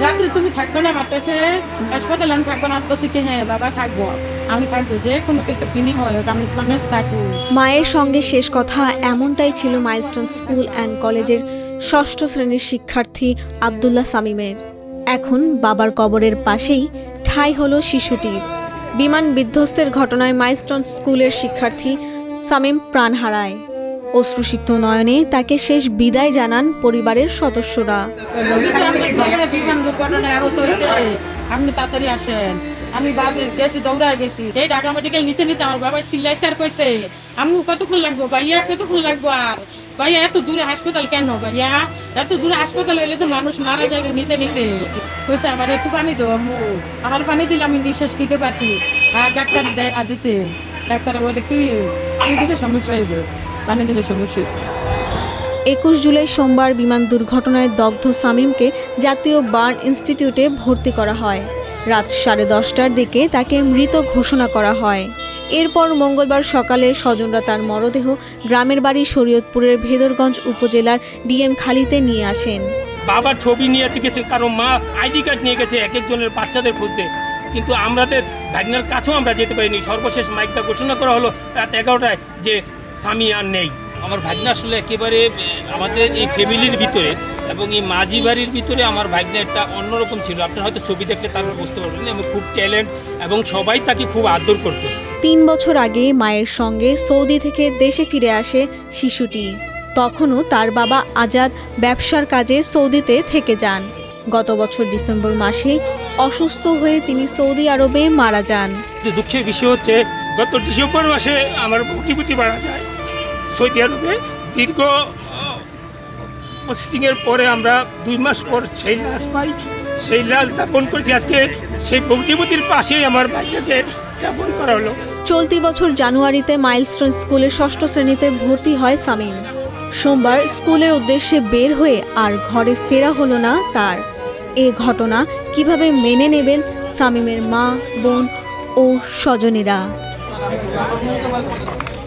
রাত্রে তুমি থাকবে না আমার হাসপাতালে আমি থাকব না বলছে কি হ্যাঁ বাবা থাকব। আমি থাকব, যে কোনো কিছু বিনিময় হোক আমি থাকব। মায়ের সঙ্গে শেষ কথা এমনটাই ছিল মাইলস্টোন স্কুল অ্যান্ড কলেজের ষষ্ঠ শ্রেণির শিক্ষার্থী আবদুল্লাহ সামিমের। এখন বাবার কবরের পাশেই ঠাঁই হলো শিশুটির। বিমান বিধ্বস্তের ঘটনায় মাইলস্টোন স্কুলের শিক্ষার্থী সামিম প্রাণ হারায় অশ্রুসিক্ত নয়নে তাকে শেষ বিদায় জানান পরিবারের সদস্যরা। আপনি তাড়াতাড়ি আসেন। আমি বাবা গেছি, দৌড়ায় গেছি। এই ঢাকা মেডিকেল নিতে নিতে আমার বাবা সিল্লাই স্যার কইছে। আম্মু কতক্ষণ লাগবো ভাইয়া? কতক্ষণ লাগবো আর? ভাইয়া, এত দূরে হাসপাতাল কেন ভাইয়া? এত দূরে হাসপাতাল হইলে তো মানুষ মারা যাবে নিতে নিতে। কইছে, আমার একটু পানি আম্মু। আমার পানি দিলে আমি নিঃশ্বাস নিতে পারি আর ডাক্তার দেয় দিতে ডাক্তার বলে, কি? সমস্যা হইবে? একুশ জুলাই সোমবার বিমান দুর্ঘটনায় দগ্ধ সামিমকে জাতীয় বার্ন ইনস্টিটিউটে ভর্তি করা হয়। রাত সাড়ে দশটার দিকে তাকে মৃত ঘোষণা করা হয়। এরপর মঙ্গলবার সকালে স্বজনরা তার মরদেহ গ্রামের বাড়ি শরীয়তপুরের ভেদরগঞ্জ উপজেলার ডিএম খালিতে নিয়ে আসেন। বাবার ছবি নিয়ে গেছে কারণ মা আইডি কার্ড নিয়ে গেছে এক একজনের বাচ্চাদের খুঁজতে। কিন্তু আমাদের ভাগনার কাছেও আমরা যেতে পারিনি। সর্বশেষ মাইকটা ঘোষণা করা হলো রাত এগারোটায় যে স্বামী আর নেই। আমার ভাগনা আসলে একেবারে আমাদের এই ফ্যামিলির ভিতরে এবং এই মাঝি বাড়ির ভিতরে আমার ভাগনা একটা অন্যরকম ছিল। আপনার হয়তো ছবি দেখলে তারপর বুঝতে পারবেন এবং খুব ট্যালেন্ট এবং সবাই তাকে খুব আদর করতো। তিন বছর আগে মায়ের সঙ্গে সৌদি থেকে দেশে ফিরে আসে শিশুটি। তখনও তার বাবা আজাদ ব্যবসার কাজে সৌদিতে থেকে যান। গত বছর ডিসেম্বর মাসে অসুস্থ হয়ে তিনি সৌদি আরবে মারা যান। দুঃখের বিষয় হচ্ছে গত ডিসেম্বর মাসে আমার ভক্তিপতি মারা যায়। সৌদি আরবে দীর্ঘ প্রসেসিংয়ের পরে আমরা দুই মাস পর সেই লাশ পাই। সেই লাশ দাপন করেছি। আজকে সেই ভক্তিপতির পাশেই আমার ভাইটাকে দাপন করা হলো। চলতি বছর জানুয়ারিতে মাইলস্টোন স্কুলে ষষ্ঠ শ্রেণীতে ভর্তি হয় সামিম। সোমবার স্কুলের উদ্দেশ্যে বের হয়ে আর ঘরে ফেরা হলো না তার। এ ঘটনা কীভাবে মেনে নেবেন সামিমের মা, বোন ও স্বজনেরা? ありがとうございます。